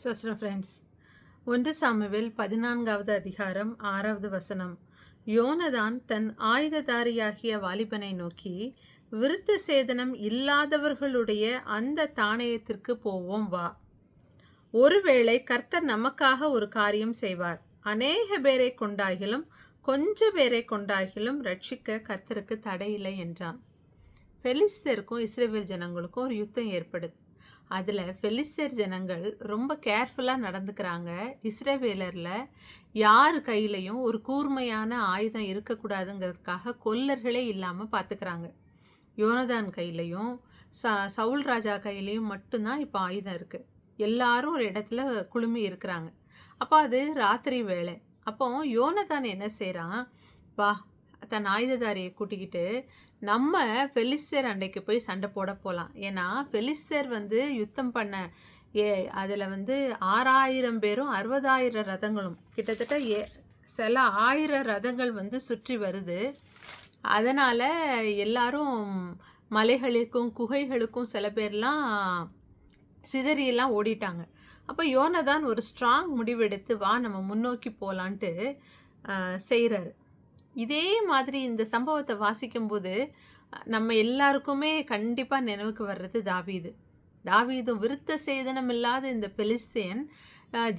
சஸ்ர friends ஒன்று Samuel பதினான்காவது அதிகாரம் ஆறாவது வசனம். யோனதான் தன் ஆயுததாரியாகிய வாலிபனை நோக்கி விருத்த சேதனம் இல்லாதவர்களுடைய அந்த தானயத்திற்கு போவோம் வா. ஒருவேளை கர்த்தர் நமக்காக ஒரு காரியம் செய்வார். அநேக பேரை கொண்டாகிலும் கொஞ்ச பேரை கொண்டாகிலும் ரட்சிக்க கர்த்தருக்கு தடையில்லை என்றான். பெலிஸ்தருக்கும் இஸ்ரேவேல் ஜனங்களுக்கும் ஒரு யுத்தம் ஏற்படுது. அதில் பெலிஸ்தர் ஜனங்கள் ரொம்ப கேர்ஃபுல்லாக நடந்துக்கிறாங்க. இஸ்ரேவேலரில் யார் கையிலையும் ஒரு கூர்மையான ஆயுதம் இருக்கக்கூடாதுங்கிறதுக்காக கொல்லர்களே இல்லாமல் பார்த்துக்கிறாங்க யோனதான் கையிலையும் ச சவுல் ராஜா கையிலையும் மட்டும்தான் இப்போ ஆயுதம் இருக்குது எல்லாரும் ஒரு இடத்துல குழுமி இருக்கிறாங்க. அப்போ அது ராத்திரி வேலை அப்போ யோனதான் என்ன செய்கிறான் வா தன் ஆயுததாரியை கூட்டிக்கிட்டு நம்ம ஃபெலிஸ்தர் அண்டைக்கு போய் சண்டை போட போகலாம் ஏன்னா ஃபெலிஸ்தர் வந்து யுத்தம் பண்ண ஏ அதில் வந்து ஆறாயிரம் பேரும் அறுபதாயிரம் ரதங்களும். கிட்டத்தட்ட ஏ சில ஆயிரம் ரதங்கள் வந்து சுற்றி வருது. அதனால் எல்லாரும் மலைகளுக்கும் குகைகளுக்கும் சில பேர்லாம் சிதறியெல்லாம் ஓடிட்டாங்க. அப்போ யோனதான் ஒரு ஸ்ட்ராங் முடிவெடுத்து வா நம்ம முன்னோக்கி போகலான்ட்டு செய்கிறாரு இதே மாதிரி இந்த சம்பவத்தை வாசிக்கும்போது நம்ம எல்லாருக்குமே கண்டிப்பாக நினைவுக்கு வர்றது தாவீது. தாவீதும் விருத்த சேதனம் இல்லாத இந்த பெலிஸ்தேன்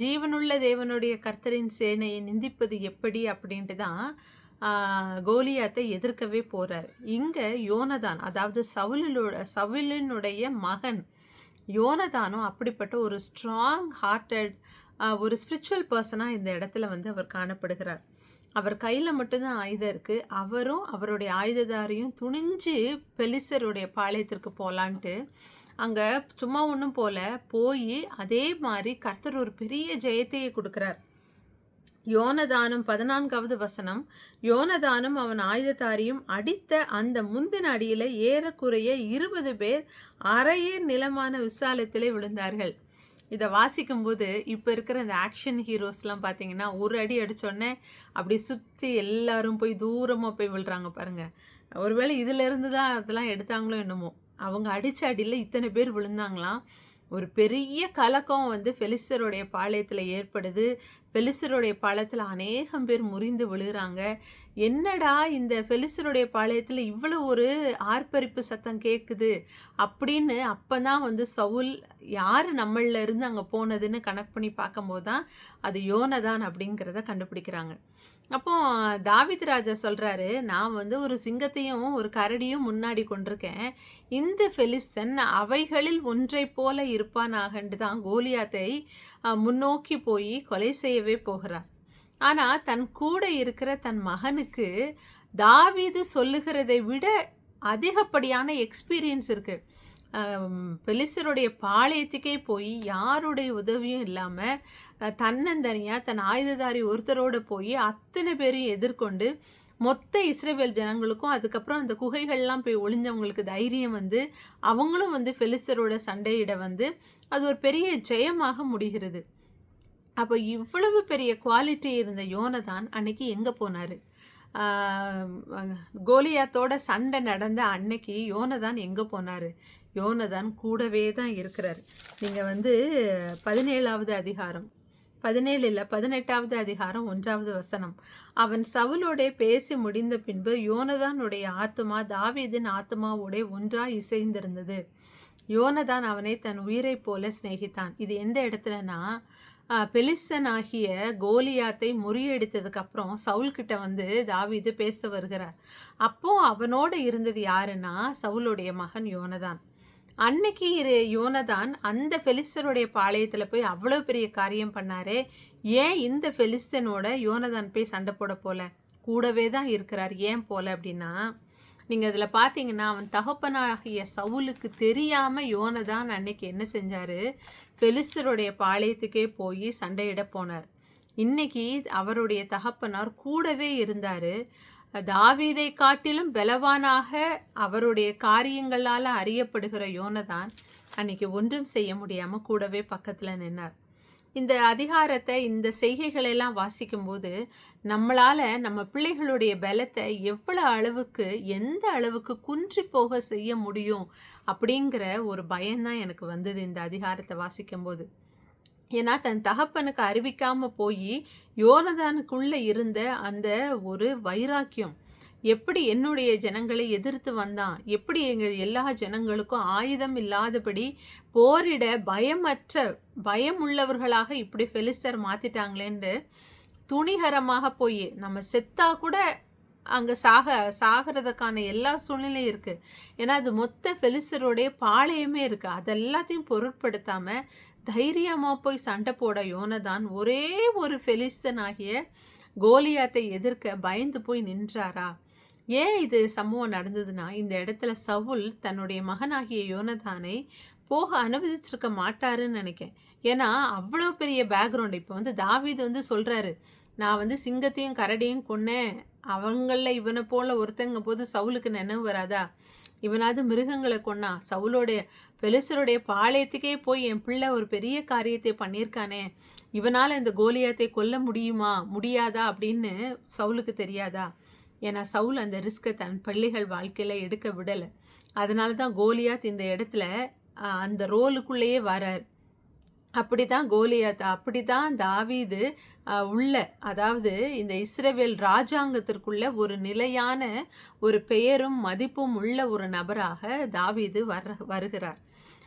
ஜீவனுள்ள தேவனுடைய கர்த்தரின் சேனையை நிந்திப்பது எப்படி அப்படின்ட்டு தான் கோலியாத்தை எதிர்க்கவே போகிறார் இங்கே யோனதான் அதாவது சவுலிலோட சவுலினுடைய மகன் யோனதானும் அப்படிப்பட்ட ஒரு ஸ்ட்ராங் ஹார்ட்டட் ஒரு ஸ்பிரிச்சுவல் பர்சனாக இந்த இடத்துல வந்து அவர் காணப்படுகிறார். அவர் கையில் மட்டும்தான் ஆயுதம் இருக்குது அவரும் அவருடைய ஆயுததாரியும் துணிஞ்சு பெலிசருடைய பாளையத்திற்கு போகலான்ட்டு அங்கே சும்மா ஒன்றும் போல போய் அதே மாதிரி கர்த்தர் ஒரு பெரிய ஜெயத்தையே கொடுக்குறார். யோனதானம் பதினான்காவது வசனம் யோனதானும் அவன் ஆயுதத்தாரியும் அடித்த அந்த முந்தின அடியில் ஏறக்குறைய இருபது பேர் அரையே நிலமான விசாலத்திலே விழுந்தார்கள். இதை வாசிக்கும்போது இப்போ இருக்கிற இந்த ஆக்ஷன் ஹீரோஸ்லாம் பார்த்தீங்கன்னா ஒரு அடி அடித்தோடனே அப்படி சுற்றி எல்லாரும் போய் தூரமாக போய் விழுறாங்க பாருங்கள் ஒருவேளை இதிலேருந்து தான் அதெல்லாம் எடுத்தாங்களோ என்னமோ. அவங்க அடித்த அடியில் இத்தனை பேர் விழுந்தாங்களாம். ஒரு பெரிய கலக்கம் வந்து ஃபெலிஸ்தருடைய பாளையத்தில் ஏற்படுது. ஃபெலிசருடைய பாளையத்தில் அநேகம் பேர் முறிந்து விழுகிறாங்க என்னடா இந்த ஃபெலிசருடைய பாளையத்தில் இவ்வளோ ஒரு ஆர்ப்பரிப்பு சத்தம் கேட்குது அப்படின்னு அப்போ தான் வந்து சவுல் யார் நம்மளில் இருந்து அங்கே போனதுன்னு கணக்கு பண்ணி பார்க்கும்போது தான் அது யோனதான் அப்படிங்கிறத கண்டுபிடிக்கிறாங்க. அப்போ தாவித் ராஜா சொல்கிறாரு நான் வந்து ஒரு சிங்கத்தையும் ஒரு கரடியும் முன்னாடி கொண்டிருக்கேன். இந்த ஃபெலிஸ்தன் அவைகளில் ஒன்றை போல இருப்பானாகண்டு தான் கோலியாத்தை முன்னோக்கி போய் கொலை செய்யவே போகிறார். ஆனால் தன் கூட இருக்கிற தன் மகனுக்கு தாவீது சொல்லுகிறதை விட அதிகப்படியான எக்ஸ்பீரியன்ஸ் இருக்குது பெலிசருடைய பாளையத்துக்கே போய் யாருடைய உதவியும் இல்லாமல் தன்னந்தனியாக தன் ஆயுததாரி ஒருத்தரோடு போய் அத்தனை பேரையும் எதிர்கொண்டு மொத்த இஸ்ரேவேல் ஜனங்களுக்கும் அதுக்கப்புறம் அந்த குகைகள்லாம் போய் ஒளிஞ்சவங்களுக்கு தைரியம் வந்து அவங்களும் வந்து ஃபெலிசரோட சண்டையிட வந்து அது ஒரு பெரிய ஜெயமாக முடிகிறது. அப்போ இவ்வளவு பெரிய குவாலிட்டி இருந்த யோனதான் அன்னைக்கு எங்கே போனார்? கோலியாத்தோட சண்டை நடந்த அன்னைக்கு யோனதான் எங்கே போனார்? யோனதான் கூடவே தான் இருக்கிறார். நீங்கள் வந்து பதினேழாவது அதிகாரம் பதினேழு இல்லை பதினெட்டாவது அதிகாரம் ஒன்றாவது வசனம். அவன் சவுலோடே பேசி முடிந்த பின்பு யோனதானுடைய ஆத்மா தாவீதின் ஆத்மாவோட ஒன்றாக இசைந்திருந்தது. யோனதான் அவனை தன் உயிரைப் போல சிநேகித்தான். இது எந்த இடத்துலனா பெலிசன் ஆகிய கோலியாத்தை முறியடித்ததுக்கு அப்புறம் சவுல் வந்து தாவிது பேச வருகிறார். அப்போ அவனோட இருந்தது யாருன்னா சவுலுடைய மகன் யோனதான். அன்னைக்கு இரு யோனதான் அந்த ஃபெலிஸ்தருடைய பாளையத்தில் போய் அவ்வளோ பெரிய காரியம் பண்ணாரே. ஏன் இந்த ஃபெலிஸ்தனோட யோனதான் போய் சண்டை போட போல? கூடவே தான் இருக்கிறார். ஏன் போல அப்படின்னா நீங்கள் அதில் பார்த்தீங்கன்னா அவன் தகப்பனாகிய சவுலுக்கு தெரியாமல் யோனதான் அன்னைக்கு என்ன செஞ்சார்? பெலிசருடைய பாளையத்துக்கே போய் சண்டையிட போனார். இன்னைக்கு அவருடைய தகப்பனார் கூடவே இருந்தார். தாவீதை காட்டிலும் பலவானாக அவருடைய காரியங்களால் அறியப்படுகிற யோனதான் அன்னைக்கு ஒன்றும் செய்ய முடியாமல் கூடவே பக்கத்தில் நின்னார். இந்த அதிகாரத்தை இந்த செய்கைகளெல்லாம் வாசிக்கும்போது நம்மளால் நம்ம பிள்ளைகளுடைய பலத்தை எவ்வளோ அளவுக்கு எந்த அளவுக்கு குன்றி போக செய்ய முடியும் அப்படிங்கிற ஒரு பயம்தான் எனக்கு வந்தது இந்த அதிகாரத்தை வாசிக்கும்போது. ஏன்னா தன் தகப்பனுக்கு அறிவிக்காமல் போய் யோனதானுக்குள்ளே இருந்த அந்த ஒரு வைராக்கியம் எப்படி என்னுடைய ஜனங்களை எதிர்த்து வந்தான்? எப்படி எங்கள் எல்லா ஜனங்களுக்கும் ஆயுதம் இல்லாதபடி போரிட பயமற்ற பயம் உள்ளவர்களாக இப்படி ஃபெலிஸ்டர் மாற்றிட்டாங்களேன்ட்டு துணிகரமாக போய் நம்ம செத்தா கூட அங்கே சாக சாகிறதுக்கான எல்லா சூழ்நிலையும் இருக்குது ஏன்னா அது மொத்த ஃபெலிஸ்தருடைய பாளையமே இருக்குது அதெல்லாத்தையும் பொருட்படுத்தாமல் தைரியமாக போய் சண்டை போட யோனதான் ஒரே ஒரு ஃபெலிஸ்தன் ஆகிய கோலியாத்தை எதிர்க்க பயந்து போய் நின்றாரா? ஏன் இது சம்பவம் நடந்ததுன்னா இந்த இடத்துல சவுல் தன்னுடைய மகனாகிய யோனதானை போக அனுமதிச்சிருக்க மாட்டாருன்னு நினைக்கேன் ஏன்னா அவ்வளோ பெரிய பேக்ரவுண்ட் இப்போ வந்து தாவீது வந்து சொல்கிறாரு நான் வந்து சிங்கத்தையும் கரடியும் கொன்னேன். அவங்களில் இவனை போல ஒருத்தங்க போது சவுலுக்கு நினைவு வராதா? இவனாவது மிருகங்களை கொன்னா. சவுலோடைய பெலிசருடைய பாளையத்துக்கே போய் என் பிள்ளை ஒரு பெரிய காரியத்தை பண்ணியிருக்கானே. இவனால் இந்த கோலியாத்தை கொல்ல முடியுமா? முடியாதா? அப்படின்னு சவுலுக்கு தெரியாதா? ஏன்னா சவுல் அந்த ரிஸ்க்கை தன் பள்ளிகள் வாழ்க்கையில் எடுக்க விடலை. அதனால தான் கோலியாத் இந்த இடத்துல அந்த ரோலுக்குள்ளேயே வரார். அப்படி தான் கோலியாத் அப்படி தான் தாவீது உள்ள அதாவது இந்த இஸ்ரேவேல் ராஜாங்கத்திற்குள்ள ஒரு நிலையான ஒரு பெயரும் மதிப்பும் உள்ள ஒரு நபராக தாவீது வர வருகிறார்.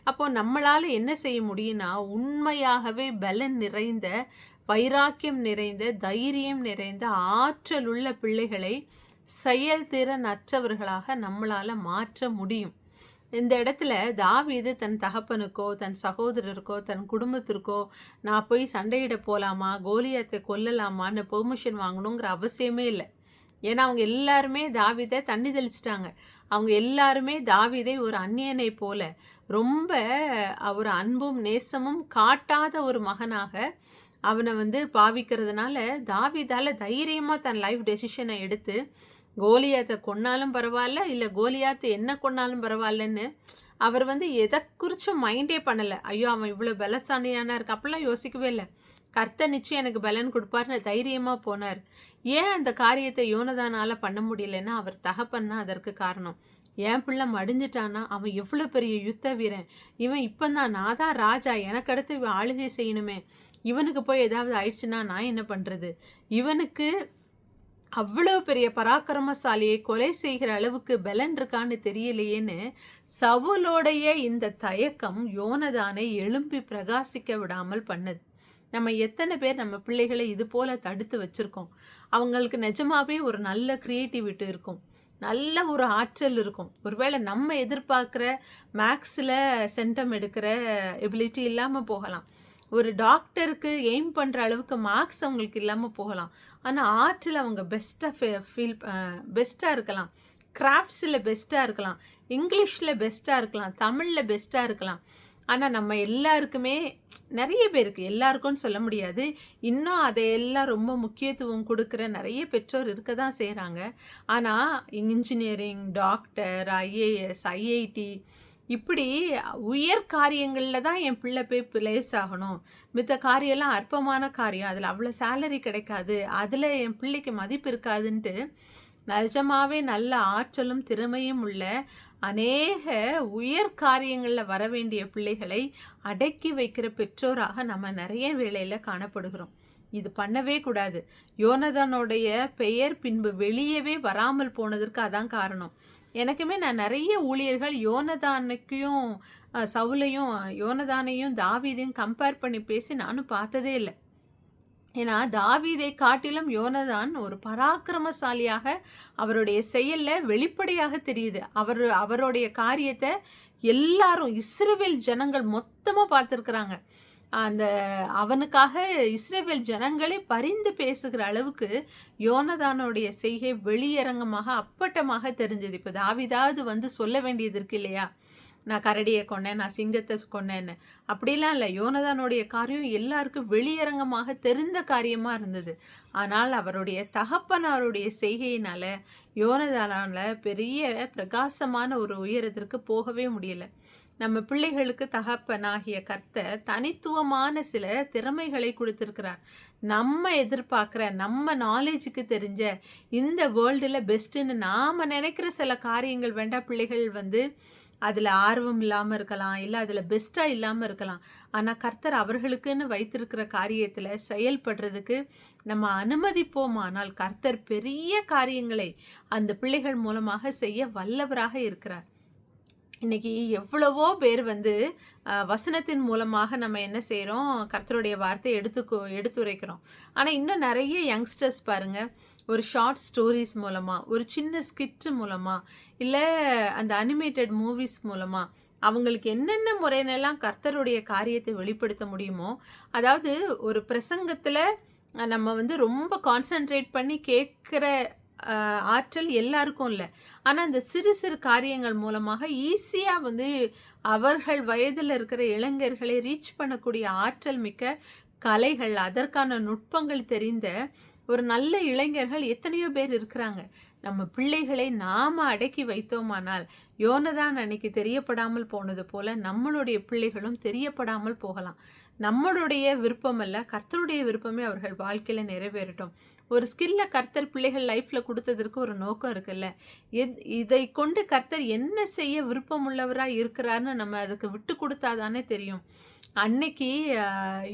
அப்போ நம்மளால் என்ன செய்ய முடியும்னா உண்மையாகவே பலன் நிறைந்த வைராக்கியம் நிறைந்த தைரியம் நிறைந்த ஆற்றல் உள்ள பிள்ளைகளை செயல்திறன் அற்றவர்களாக நம்மளால் மாற்ற முடியும். இந்த இடத்துல தாவீது தன் தகப்பனுக்கோ தன் சகோதரருக்கோ தன் குடும்பத்திற்கோ நான் போய் சண்டையிட போகலாமா கோலியத்தை கொல்லலாமான்னு பெர்மிஷன் வாங்கணுங்கிற அவசியமே இல்லை. ஏன்னா அவங்க எல்லாருமே தாவிதை தண்ணி தெளிச்சிட்டாங்க அவங்க எல்லாருமே தாவிதை ஒரு அந்நியனை போல ரொம்ப ஒரு அன்பும் நேசமும் காட்டாத ஒரு மகனாக அவனை வந்து பாவிக்கிறதுனால தாவிதால் தைரியமாக தன் லைஃப் டெசிஷனை எடுத்து கோலியாத்தை கொன்னாலும் பரவாயில்ல இல்லை கோலியாத்து என்ன கொன்னாலும் பரவாயில்லன்னு அவர் வந்து எதை குறிச்சும் மைண்டே பண்ணலை. ஐயோ அவன் இவ்வளோ பலசானியான இருக்கு? அப்படிலாம் யோசிக்கவே இல்லை. கர்த்த நிச்சயம் எனக்கு பலன் கொடுப்பார்னு தைரியமாக போனார். ஏன் அந்த காரியத்தை யோனதானால் பண்ண முடியலன்னா அவர் தகப்பன்னா அதற்கு காரணம். என் பிள்ளை மடிஞ்சிட்டான்னா அவன் எவ்வளோ பெரிய யுத்த வீரன். இவன் இப்போ தான் நான் தான் ராஜா எனக்கு அடுத்து இவன் ஆளுகை செய்யணுமே. இவனுக்கு போய் ஏதாவது ஆயிடுச்சுன்னா நான் என்ன பண்ணுறது இவனுக்கு அவ்வளோ பெரிய பராக்கிரமசாலியை கொலை செய்கிற அளவுக்கு பலன் இருக்கான்னு தெரியலையேன்னு சவுலோடைய இந்த தயக்கம் யோனதானை எழும்பி பிரகாசிக்க விடாமல் பண்ணுது. நம்ம எத்தனை பேர் நம்ம பிள்ளைகளை இது போல தடுத்து வச்சுருக்கோம். அவங்களுக்கு நிஜமாவே ஒரு நல்ல க்ரியேட்டிவிட்டி இருக்கும். நல்ல ஒரு ஆற்றல் இருக்கும். ஒருவேளை நம்ம எதிர்பார்க்குற மேக்ஸில் சென்டம் எடுக்கிற எபிலிட்டி இல்லாமல் போகலாம். ஒரு டாக்டருக்கு எய்ம் பண்ணுற அளவுக்கு மார்க்ஸ் அவங்களுக்கு இல்லாமல் போகலாம். ஆனால் ஆர்ட்டில் அவங்க பெஸ்ட்டாக ஃபீல் பெஸ்ட்டாக இருக்கலாம். கிராஃப்ட்ஸில் பெஸ்ட்டாக இருக்கலாம். இங்கிலீஷில் பெஸ்ட்டாக இருக்கலாம். தமிழில் பெஸ்ட்டாக இருக்கலாம். ஆனால் நம்ம எல்லாருக்குமே நிறைய பேருக்கு எல்லாருக்கும்னு சொல்ல முடியாது. இன்னும் அதையெல்லாம் ரொம்ப முக்கியத்துவம் கொடுக்குற நிறைய பெற்றோர் இருக்க தான் செய்கிறாங்க ஆனால் இன்ஜினியரிங் டாக்டர் ஐஏஎஸ் ஐஐடி இப்படி உயர் காரியங்களில் தான் என் பிள்ளை போய் பிளேஸ் ஆகணும். மித்த காரியம்லாம் அற்பமான காரியம். அதில் அவ்வளோ சேலரி கிடைக்காது. அதில் என் பிள்ளைக்கு மதிப்பு இருக்காதுன்ட்டு நிஜமாவே நல்ல ஆற்றலும் திறமையும் உள்ள அநேக உயர் காரியங்களில் வர வேண்டிய பிள்ளைகளை அடக்கி வைக்கிற பெற்றோராக நம்ம நிறைய வேலையில் காணப்படுகிறோம். இது பண்ணவே கூடாது. யோனதனுடைய பெயர் பின்பு வெளியவே வராமல் போனதற்கு அதான் காரணம். எனக்குமே நான் நிறைய ஊழியர்கள் யோனதானுக்கையும் சவுலையும் யோனதானையும் தாவீதையும் கம்பேர் பண்ணி பேசி நானும் பார்த்ததே இல்லை. ஏன்னா தாவீதை காட்டிலும் யோனதான் ஒரு பராக்கிரமசாலியாக அவருடைய செயலில் வெளிப்படையாக தெரியுது. அவர் அவருடைய காரியத்தை எல்லாரும் இஸ்ரேவேல் ஜனங்கள் மொத்தமாக பார்த்துருக்குறாங்க. அந்த அவனுக்காக இஸ்ரேவேல் ஜனங்களே பரிந்து பேசுகிற அளவுக்கு யோனதானுடைய செய்கை வெளியரங்கமாக அப்பட்டமாக தெரிஞ்சது. இப்போ தாவிதாவது வந்து சொல்ல வேண்டியது இருக்கு இல்லையா? நான் கரடியை கொண்டேன் நான் சிங்கத்தை கொண்டேன்னு அப்படிலாம் இல்லை. யோனதானுடைய காரியம் எல்லாருக்கும் வெளியரங்கமாக தெரிந்த காரியமாக இருந்தது. ஆனால் அவருடைய தகப்பனாருடைய செய்கையினால் யோனதானால பெரிய பிரகாசமான ஒரு உயரத்திற்கு போகவே முடியலை. நம்ம பிள்ளைகளுக்கு தகப்பனாகிய கர்த்தர் தனித்துவமான சில திறமைகளை கொடுத்துருக்கிறார். நம்ம எதிர்பார்க்குற நம்ம நாலேஜுக்கு தெரிஞ்ச இந்த வேர்ல்டில் பெஸ்ட்டுன்னு நாம் நினைக்கிற சில காரியங்கள் வேண்டாம் பிள்ளைகள் வந்து அதில் ஆர்வம் இல்லாமல் இருக்கலாம் இல்லை அதில் பெஸ்ட்டாக இல்லாமல் இருக்கலாம். ஆனால் கர்த்தர் அவர்களுக்குன்னு வைத்திருக்கிற காரியத்தில் செயல்படுறதுக்கு நம்ம அனுமதிப்போமானால் கர்த்தர் பெரிய காரியங்களை அந்த பிள்ளைகள் மூலமாக செய்ய வல்லவராக இருக்கிறார். இன்னைக்கு எவ்வளவோ பேர் வந்து வசனத்தின் மூலமாக நம்ம என்ன செய்கிறோம் கர்த்தருடைய வார்த்தை எடுத்து எடுத்துரைக்கிறோம். ஆனால் இன்னும் நிறைய யங்ஸ்டர்ஸ் பாருங்கள் ஒரு ஷார்ட் ஸ்டோரிஸ் மூலமாக ஒரு சின்ன ஸ்கிட் மூலமாக இல்லை அந்த அனிமேட்டட் மூவிஸ் மூலமாக அவங்களுக்கு என்னென்ன முறையினெல்லாம் கர்த்தருடைய காரியத்தை வெளிப்படுத்த முடியுமோ அதாவது ஒரு பிரசங்கத்தில் நம்ம வந்து ரொம்ப கான்சென்ட்ரேட் பண்ணி கேட்குற ஆற்றல் எல்லாருக்கும் இல்லை. ஆனால் அந்த சிறு சிறு காரியங்கள் மூலமாக ஈஸியாக வந்து அவர்கள் வயதில் இருக்கிற இளைஞர்களை ரீச் பண்ணக்கூடிய ஆற்றல் மிக்க கலைகள் அதற்கான நுட்பங்கள் தெரிந்த ஒரு நல்ல இளைஞர்கள் எத்தனையோ பேர் இருக்கிறாங்க. நம்ம பிள்ளைகளை நாம அடக்கி வைத்தோமானால் யோனதான் அன்னைக்கு தெரியப்படாமல் போனது போல நம்மளுடைய பிள்ளைகளும் தெரியப்படாமல் போகலாம். நம்மளுடைய விருப்பமல்ல கர்த்தருடைய விருப்பமே அவர்கள் வாழ்க்கையில் நிறைவேறட்டும். ஒரு ஸ்கில்ல கர்த்தர் பிள்ளைகள் லைஃப்ல கொடுத்ததற்கு ஒரு நோக்கம் இருக்குல்ல. எத் இதை கொண்டு கர்த்தர் என்ன செய்ய விருப்பமுள்ளவராக இருக்கிறாருன்னு நம்ம அதுக்கு விட்டு கொடுத்தாதானே தெரியும். அன்னைக்கு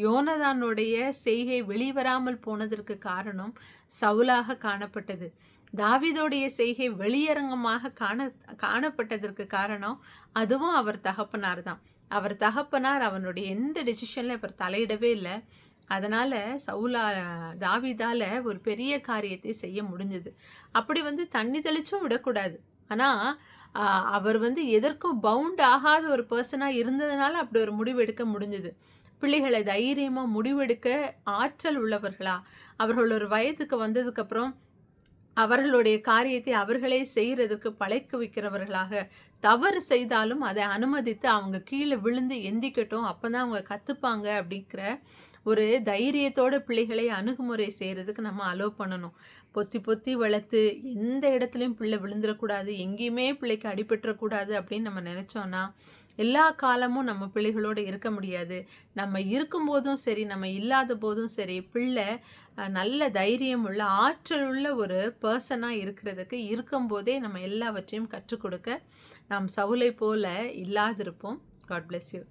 யோனதானுடைய செய்கை வெளிவராமல் போனதற்கு காரணம் சவுலாக காணப்பட்டது. தாவிதோடைய செய்கை வெளியரங்கமாக காண காணப்பட்டதற்கு காரணம் அதுவும் அவர் தகப்பனார் தான் அவர் தகப்பனார் அவனுடைய எந்த டெசிஷன்ல அவர் தலையிடவே இல்லை. அதனால் சவுலா தாவிதால் ஒரு பெரிய காரியத்தை செய்ய முடிஞ்சது. அப்படி வந்து தண்ணி தெளிச்சும் விடக்கூடாது. ஆனால் அவர் வந்து எதற்கும் பவுண்ட் ஆகாத ஒரு பர்சனாக இருந்ததுனால அப்படி ஒரு முடிவெடுக்க முடிஞ்சது. பிள்ளைகளை தைரியமாக முடிவெடுக்க ஆற்றல் உள்ளவர்களா? அவர்கள் ஒரு வயதுக்கு வந்ததுக்கப்புறம் அவர்களுடைய காரியத்தை அவர்களே செய்கிறதுக்கு பழைக்க வைக்கிறவர்களாக தவறு செய்தாலும் அதை அனுமதித்து அவங்க கீழே விழுந்து எந்திக்கட்டும் அப்போ தான் அவங்க கற்றுப்பாங்க அப்படிங்கிற ஒரு தைரியத்தோட பிள்ளைகளை அணுகுமுறை செய்கிறதுக்கு நம்ம அலோவ் பண்ணணும். பொத்தி பொத்தி வளர்த்து எந்த இடத்துலையும் பிள்ளை விழுந்துடக்கூடாது எங்கேயுமே பிள்ளைக்கு அடிபட்டுறக்கூடாது அப்படின்னு நம்ம நினச்சோன்னா எல்லா காலமும் நம்ம பிள்ளைகளோடு இருக்க முடியாது. நம்ம இருக்கும்போதும் சரி நம்ம இல்லாத போதும் சரி பிள்ளை நல்ல தைரியம் உள்ள ஆற்றல் உள்ள ஒரு பர்சனாக இருக்கிறதுக்கு இருக்கும்போதே நம்ம எல்லாவற்றையும் கற்றுக் கொடுக்க நாம் சவுலை போல இல்லாதிருப்போம். God bless you